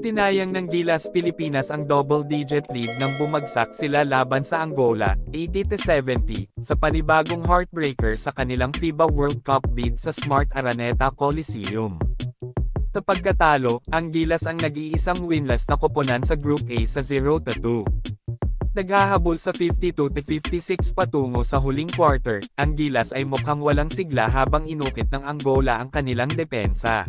Tinayang ng Gilas Pilipinas ang double-digit lead nang bumagsak sila laban sa Angola, 80-70, sa panibagong heartbreaker sa kanilang FIBA World Cup bid sa Smart Araneta Coliseum. Sa pagkatalo, ang Gilas ang nag-iisang winless na koponan sa Group A sa 0-2. Naghahabol sa 52-56 patungo sa huling quarter, ang Gilas ay mukhang walang sigla habang inukit ng Angola ang kanilang depensa.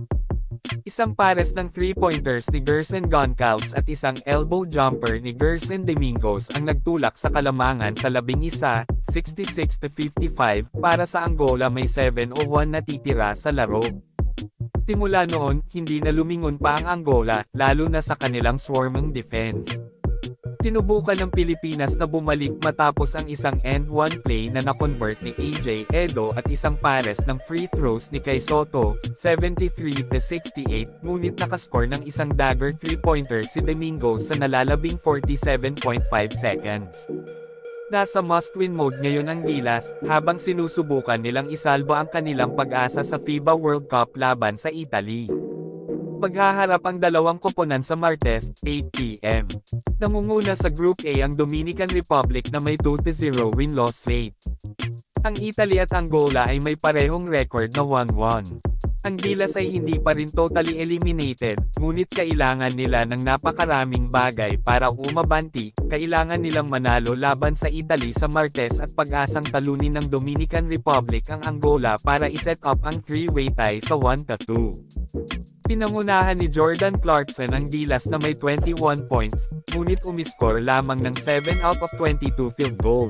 Isang pares ng three-pointers ni Gerson Goncalves at isang elbow jumper ni Gerson Domingos ang nagtulak sa kalamangan sa labing isa, 66-55, para sa Angola may 7-1 na titira sa laro. Simula noon, hindi na lumingon pa ang Angola, lalo na sa kanilang swarming defense. Tinubukan ng Pilipinas na bumalik matapos ang isang end-one play na na-convert ni AJ Edo at isang pares ng free throws ni Kay Soto, 73-68, ngunit nakascore ng isang dagger three-pointer si Domingo sa nalalabing 47.5 seconds. Nasa must-win mode ngayon ang Gilas, habang sinusubukan nilang isalba ang kanilang pag-asa sa FIBA World Cup laban sa Italy. Maghaharap ang dalawang koponan sa Martes, 8pm. Nangunguna sa Group A ang Dominican Republic na may 2-0 win-loss rate. Ang Italy at Angola ay may parehong record na 1-1. Ang Gilas ay hindi pa rin totally eliminated, ngunit kailangan nila ng napakaraming bagay para umabanti, kailangan nilang manalo laban sa Italy sa Martes at pag-asang talunin ng Dominican Republic ang Angola para iset up ang three-way tie sa 1-2. Pinangunahan ni Jordan Clarkson ang Gilas na may 21 points, ngunit umiskor lamang ng 7 out of 22 field goal.